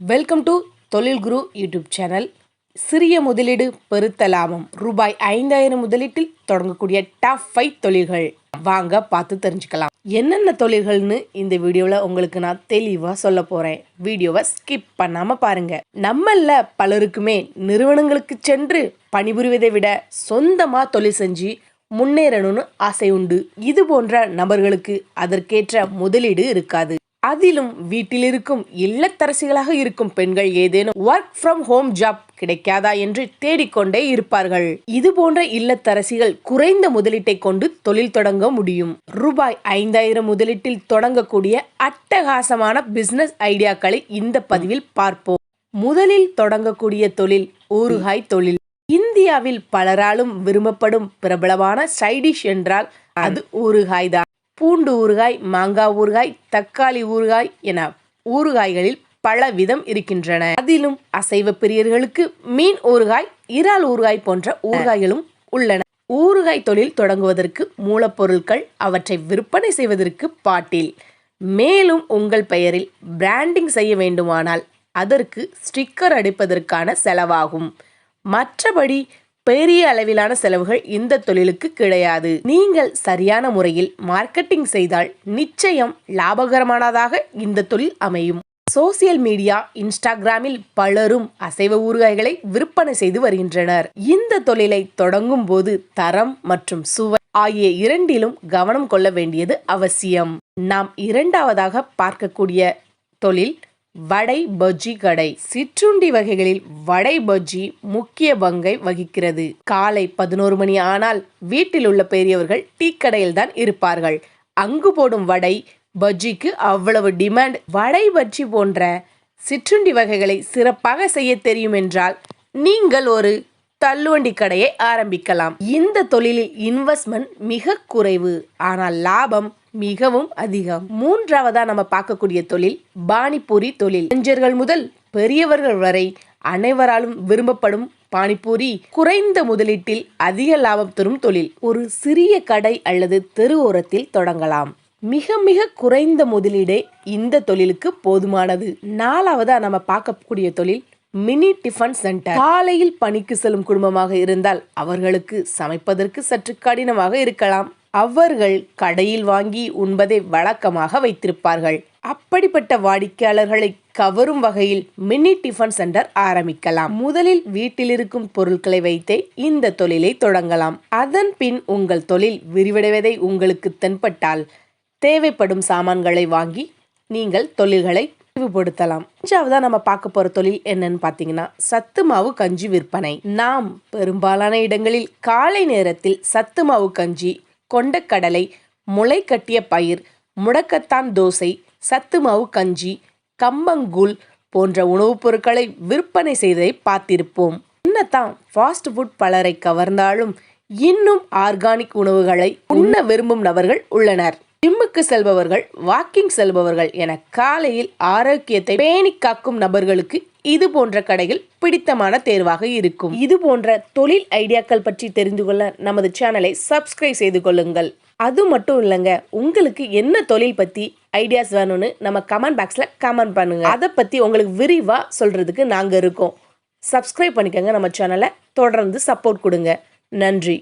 Welcome to தொழில் குரு YouTube channel சிறிய முதலீடு பெருத்த லாபம். ரூபாய் ஐந்தாயிரம் முதலீட்டில் தொடங்கக்கூடிய டாப் ஃபைவ் தொழில்கள். வாங்க பார்த்து தெரிஞ்சுக்கலாம். என்னென்ன தொழில்கள்னு இந்த வீடியோவில் உங்களுக்கு நான் தெளிவாக சொல்ல போகிறேன் வீடியோவை ஸ்கிப் பண்ணாமல் பாருங்க. நம்மள பலருக்குமே நிறுவனங்களுக்கு சென்று பணிபுரிவதை விட சொந்தமாக தொழில் செஞ்சு முன்னேறணும்னு ஆசை உண்டு. இது போன்ற நபர்களுக்கு அதற்கேற்ற முதலீடு இருக்காது. அதிலும் வீட்டில் இருக்கும் இல்லத்தரசிகளாக இருக்கும் பெண்கள் ஏதேனும் ஒர்க் ஃப்ரம் ஹோம் ஜாப் கிடைக்காதா என்று தேடிக்கொண்டே இருப்பார்கள். இது போன்ற இல்லத்தரசிகள் குறைந்த முதலீட்டை கொண்டு தொழில் தொடங்க முடியும். ரூபாய் ஐந்தாயிரம் முதலீட்டில் தொடங்கக்கூடிய அட்டகாசமான பிசினஸ் ஐடியாக்களை இந்த பதிவில் பார்ப்போம். முதலில் தொடங்கக்கூடிய தொழில் ஊறுகாய் தொழில். இந்தியாவில் பலராலும் விரும்பப்படும் பிரபலமான சைடிஷ் என்றால் அது ஊறுகாய் தான். பூண்டு ஊறுகாய் மாங்காய் ஊறுகாய் தக்காளி ஊறுகாய் என ஊறுகாய்களில் பல விதம் இருக்கின்றன. அதிலும் அசைவ பிரியர்களுக்கு மீன் ஊறுகாய் இறால் ஊறுகாய் போன்ற ஊறுகாய்களும் உள்ளன. ஊறுகாய் தொழில் தொடங்குவதற்கு மூலப்பொருட்கள் அவற்றை விற்பனை செய்வதற்கு பாட்டில். மேலும் உங்கள் பெயரில் பிராண்டிங் செய்ய வேண்டுமானால் அதற்கு ஸ்டிக்கர் அடிப்பதற்கான செலவாகும். மற்றபடி பெரிய அளவிலான செலவுகள் இந்த தொழிலுக்கு கிடையாது. நீங்கள் சரியான முறையில் மார்க்கெட்டிங் செய்தால் நிச்சயம் லாபகரமானதாக இந்த தொழில் அமையும். சோசியல் மீடியா இன்ஸ்டாகிராமில் பலரும் அசைவ ஊறுகாய்களை விற்பனை செய்து வருகின்றனர். இந்த தொழிலை தொடங்கும் போது தரம் மற்றும் சுவை ஆகிய இரண்டிலும் கவனம் கொள்ள வேண்டியது அவசியம். நாம் இரண்டாவதாக பார்க்கக்கூடிய தொழில் வடை பஜ்ஜி கடை. சிற்றுண்டி வகைகளில் வடை பஜ்ஜி முக்கிய பங்கை வகிக்கிறது. காலை பதினோரு மணி ஆனால் வீட்டில் உள்ள பெரியவர்கள் டீ கடையில் தான் இருப்பார்கள். அங்கு போடும் வடை பஜ்ஜிக்கு அவ்வளவு டிமாண்ட். வடை பஜ்ஜி போன்ற சிற்றுண்டி வகைகளை சிறப்பாக செய்ய தெரியும் என்றால் நீங்கள் ஒரு தள்ளுவண்டி கடையை ஆரம்பிக்கலாம். இந்த தொழிலில் இன்வெஸ்ட்மெண்ட் மிக குறைவு. ஆனால் லாபம் மிகவும் அதிகம். மூன்றாவதா நம்ம பார்க்கக்கூடிய தொழில் பானிபூரி தொழில். இளைஞர்கள் முதல் பெரியவர்கள் வரை அனைவராலும் விரும்பப்படும் பானிபூரி குறைந்த முதலீட்டில் அதிக லாபம் தரும் தொழில். ஒரு சிறிய கடை அல்லது தெரு ஓரத்தில் தொடங்கலாம். மிக மிக குறைந்த முதலீடே இந்த தொழிலுக்கு போதுமானது. நாலாவதா நம்ம பார்க்கக்கூடிய தொழில் மினி டிஃபன் சென்டர். காலையில் பணிக்கு செல்லும் குடும்பமாக இருந்தால் அவர்களுக்கு சமைப்பதற்கு சற்று கடினமாக இருக்கலாம். அவர்கள் கடையில் வாங்கி உண்பதை வழக்கமாக வைத்திருப்பார்கள். அப்படிப்பட்ட வாடிக்கையாளர்களை கவரும் வகையில் மினி டிஃபன் சென்டர் ஆரம்பிக்கலாம். முதலில் வீட்டில் இருக்கும் பொருட்களை வைத்தே இந்த தொழிலை தொடங்கலாம். அதன் பின் உங்கள் தொழில் விரிவடைவதை உங்களுக்கு தென்பட்டால் தேவைப்படும் சாமான்களை வாங்கி நீங்கள் தொழில்களை விரிவுபடுத்தலாம். அஞ்சாவதா நம்ம பார்க்க போற தொழில் என்னன்னு பாத்தீங்கன்னா சத்து மாவு கஞ்சி விற்பனை. நாம் பெரும்பாலான இடங்களில் காலை நேரத்தில் சத்து மாவு கஞ்சி கொண்டக்கடலை முளை கட்டிய பயிர் முடக்கத்தான் தோசை சத்து மாவு கஞ்சி கம்பங்கூழ் போன்ற உணவுப் பொருட்களை விற்பனை செய்ததை பார்த்திருப்போம். என்னத்தான் ஃபாஸ்ட் ஃபுட் பலரை கவர்ந்தாலும் இன்னும் ஆர்கானிக் உணவுகளை உண்ண விரும்பும் நபர்கள் உள்ளனர். ஜிம்முக்கு செல்பவர்கள் வாக்கிங் செல்பவர்கள் என காலையில் ஆரோக்கியத்தை பேணி காக்கும் நபர்களுக்கு இது போன்ற கடைகள் பிடித்தமான தேர்வாக இருக்கும். இது போன்ற தொழில் ஐடியாக்கள் பற்றி தெரிந்து கொள்ள நமது சேனலை சப்ஸ்கிரைப் செய்து கொள்ளுங்கள். அது மட்டும் இல்லைங்க உங்களுக்கு என்ன தொழில் பத்தி ஐடியாஸ் வேணும்னு நம்ம கமெண்ட் பாக்ஸ்ல கமெண்ட் பண்ணுங்க. அதை பத்தி உங்களுக்கு விரிவா சொல்றதுக்கு நாங்க இருக்கோம். சப்ஸ்கிரைப் பண்ணிக்கோங்க நம்ம சேனலை தொடர்ந்து சப்போர்ட் கொடுங்க. நன்றி.